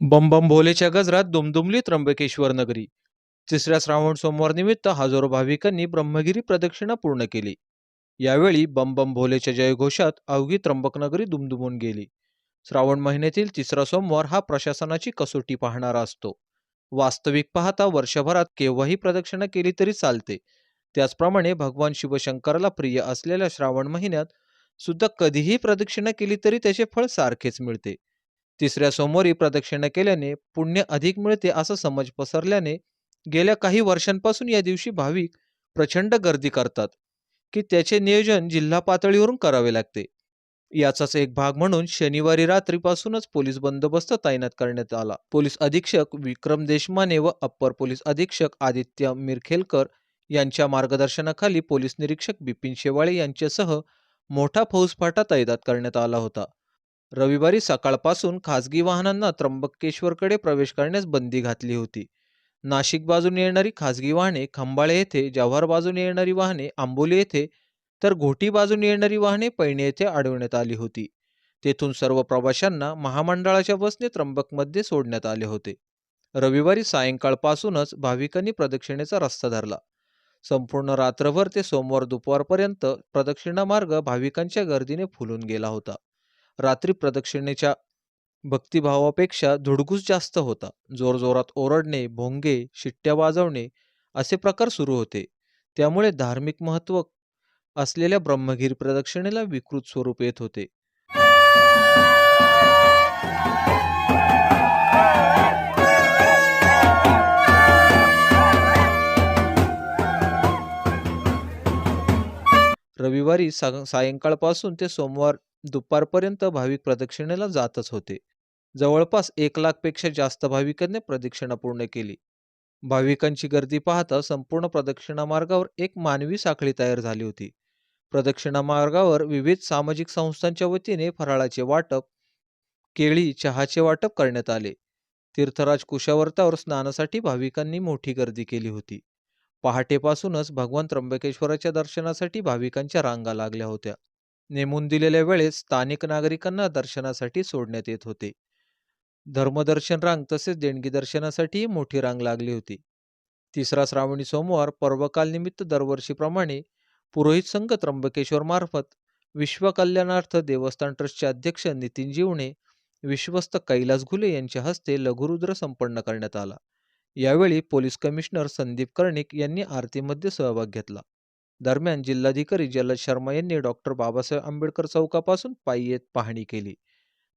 बम बम भोलेच्या गजरात दुमदुमली त्र्यंबकेश्वर नगरी. तिसऱ्या श्रावण सोमवार निमित्त हजारो भाविकांनी ब्रह्मगिरी प्रदक्षिणा पूर्ण केली. यावेळी बम बम भोलेच्या जयघोषात अवघी त्र्यंबकनगरी दुमदुमून गेली. श्रावण महिन्यातील तिसरा सोमवार हा प्रशासनाची कसोटी पाहणारा असतो. वास्तविक पाहता वर्षभरात केव्हाही प्रदक्षिणा केली तरी चालते. त्याचप्रमाणे भगवान शिवशंकराला प्रिय असलेल्या श्रावण महिन्यात सुद्धा कधीही प्रदक्षिणा केली तरी त्याचे फळ सारखेच मिळते. तिसऱ्या सोमवारी प्रदक्षिणा केल्याने पुण्य अधिक मिळते असा समज पसरल्याने गेल्या काही वर्षांपासून या दिवशी भाविक प्रचंड गर्दी करतात की त्याचे नियोजन जिल्हा पातळीवरून करावे लागते. याचाच एक भाग म्हणून शनिवारी रात्रीपासूनच पोलीस बंदोबस्त तैनात करण्यात आला. पोलीस अधीक्षक विक्रम देशमाने व अप्पर पोलीस अधीक्षक आदित्य मिरखेलकर यांच्या मार्गदर्शनाखाली पोलीस निरीक्षक बिपिन शेवाळे यांच्यासह मोठा फौजफाटा तैनात करण्यात आला होता. रविवारी सकाळपासून खासगी वाहनांना त्र्यंबकेश्वरकडे प्रवेश करण्यास बंदी घातली होती. नाशिक बाजूने येणारी खासगी वाहने खंबाळे येथे जव्हार बाजूने येणारी वाहने आंबोली येथे तर घोटी बाजूने येणारी वाहने पैणे येथे अडवण्यात आली होती. तेथून सर्व प्रवाशांना महामंडळाच्या बसने त्र्यंबकमध्ये सोडण्यात आले होते. रविवारी सायंकाळपासूनच भाविकांनी प्रदक्षिणेचा रस्ता धरला. संपूर्ण रात्रभर ते सोमवार दुपारपर्यंत प्रदक्षिणा मार्ग भाविकांच्या गर्दीने फुलून गेला होता. रात्री प्रदक्षिणेच्या भक्तिभावापेक्षा धुडगूस जास्त होता. जोरजोरात ओरडणे भोंगे शिट्ट्या वाजवणे असे प्रकार सुरू होते. त्यामुळे धार्मिक महत्त्व असलेल्या ब्रह्मगिरी प्रदक्षिणेला विकृत स्वरूप येत होते. रविवारी सा सायंकाळपासून ते सोमवार दुपारपर्यंत भाविक प्रदक्षिणेला जातच होते. जवळपास एक लाखपेक्षा जास्त भाविकांनी प्रदक्षिणा पूर्ण केली. भाविकांची गर्दी पाहता संपूर्ण प्रदक्षिणा मार्गावर एक मानवी साखळी तयार झाली होती. प्रदक्षिणा मार्गावर विविध सामाजिक संस्थांच्या वतीने फराळाचे वाटप केळी चहाचे वाटप करण्यात आले. तीर्थराज कुशावर्तावर स्नानासाठी भाविकांनी मोठी गर्दी केली होती. पहाटेपासूनच भगवान त्र्यंबकेश्वराच्या दर्शनासाठी भाविकांच्या रांगा लागल्या होत्या. नेमून दिलेल्या वेळेस स्थानिक नागरिकांना दर्शनासाठी सोडण्यात येत होते. धर्मदर्शन रांग तसेच देणगी दर्शनासाठीही मोठी रांग लागली होती. तिसरा श्रावणी सोमवार पर्वकाल निमित्त दरवर्षीप्रमाणे पुरोहित संघ त्र्यंबकेश्वर मार्फत विश्वकल्याणार्थ देवस्थान ट्रस्टचे अध्यक्ष नितीन जीवणे विश्वस्त कैलास घुले यांच्या हस्ते लघुरुद्र संपन्न करण्यात आला. यावेळी पोलीस कमिशनर संदीप कर्णिक यांनी आरतीमध्ये सहभाग घेतला. दरम्यान जिल्हाधिकारी जलद शर्मा यांनी डॉक्टर बाबासाहेब आंबेडकर चौकापासून पायी येत पाहणी केली.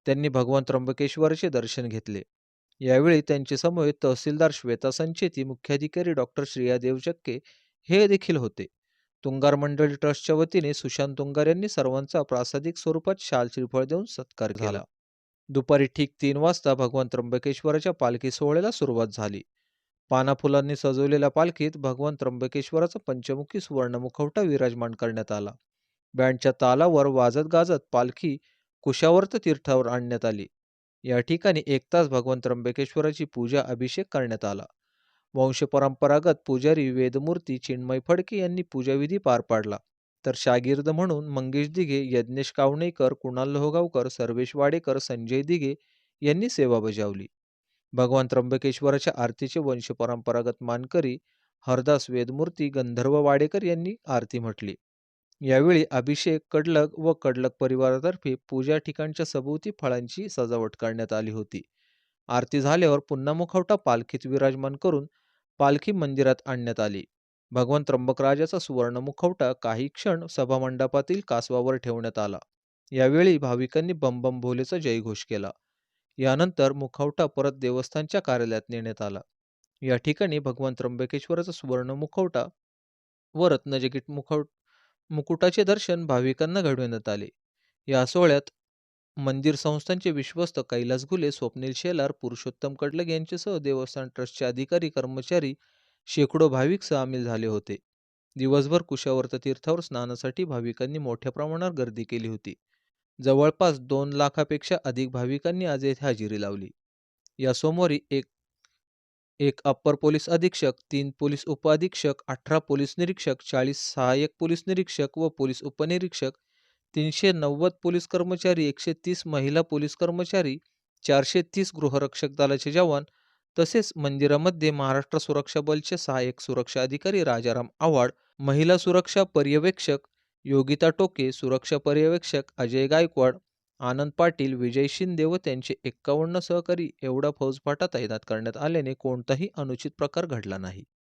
त्यांनी भगवान त्र्यंबकेश्वराचे दर्शन घेतले. यावेळी त्यांचे समवेत तहसीलदार श्वेता संचेती मुख्याधिकारी डॉक्टर श्रेया देवचक्के हे देखील होते. तुंगार मंडळी ट्रस्टच्या वतीने सुशांत तुंगार यांनी सर्वांचा प्रासादिक स्वरूपात शाल श्रीफळ देऊन सत्कार केला. दुपारी ठीक तीन वाजता भगवान त्र्यंबकेश्वराच्या पालखी सोहळ्याला सुरुवात झाली. पानाफुलांनी सजवलेल्या पालखीत भगवान त्र्यंबकेश्वराचा पंचमुखी सुवर्णमुखवटा विराजमान करण्यात आला. बँडच्या तालावर वाजत गाजत पालखी कुशावर्त तीर्थावर आणण्यात आली. या ठिकाणी एक तास भगवान त्र्यंबकेश्वराची पूजा अभिषेक करण्यात आला. वंश परंपरागत पुजारी वेदमूर्ती चिन्मय फडके यांनी पूजाविधी पार पाडला. तर शागिर्द म्हणून मंगेश दिघे यज्ञेश कावणेकर कुणाल लोहगावकर सर्वेश वाडेकर संजय दिघे यांनी सेवा बजावली. भगवान त्र्यंबकेश्वराच्या आरतीचे वंश परंपरागत मानकरी हरदास वेदमूर्ती गंधर्व वाडेकर यांनी आरती म्हटली. यावेळी अभिषेक कडलक व कडलक परिवारातर्फे पूजा ठिकाणच्या सभोवती फळांची सजावट करण्यात आली होती. आरती झाल्यावर पुन्हा मुखवटा पालखीत विराजमान करून पालखी मंदिरात आणण्यात आली. भगवान त्र्यंबकराजाचा सुवर्ण मुखवटा काही क्षण सभामंडपातील कासवावर ठेवण्यात आला. यावेळी भाविकांनी बंबम भोलेचा जयघोष केला. यानंतर मुखवटा परत देवस्थानच्या कार्यालयात नेण्यात आला. या ठिकाणी भगवान त्र्यंबकेश्वराचा सुवर्ण मुखवटा व रत्नजकीट मुखव मुकुटाचे दर्शन भाविकांना घडविण्यात आले. या सोहळ्यात मंदिर संस्थांचे विश्वस्त कैलास घुले स्वप्नील शेलार पुरुषोत्तम कडलग यांच्यासह देवस्थान ट्रस्टचे अधिकारी कर्मचारी शेकडो भाविक सामील झाले होते. दिवसभर कुशावर्त तीर्थावर स्नानासाठी भाविकांनी मोठ्या प्रमाणावर गर्दी केली होती. जवळपास दोन लाखापेक्षा अधिक भाविकांनी आज येथे हजेरी लावली. या सोमवारी एक एक अप्पर पोलीस अधीक्षक तीन पोलीस उपअधीक्षक अठरा पोलीस निरीक्षक चाळीस सहाय्यक पोलीस निरीक्षक व पोलीस उपनिरीक्षक तीनशे नव्वद पोलीस कर्मचारी, एकशे तीस महिला पोलीस कर्मचारी, चारशे तीस गृहरक्षक दलाचे जवान तसेच मंदिरामध्ये महाराष्ट्र सुरक्षा बलचे सहाय्यक सुरक्षा अधिकारी राजाराम आव्हाड, महिला सुरक्षा पर्यवेक्षक योगिता टोके, सुरक्षा पर्यवेक्षक अजय गायकवाड, आनंद पाटील, विजय शिंदे व त्यांचे एक्कावन्न सहकारी एवढा फौजफाटा तैनात करण्यात आल्याने कोणताही अनुचित प्रकार घडला नाही.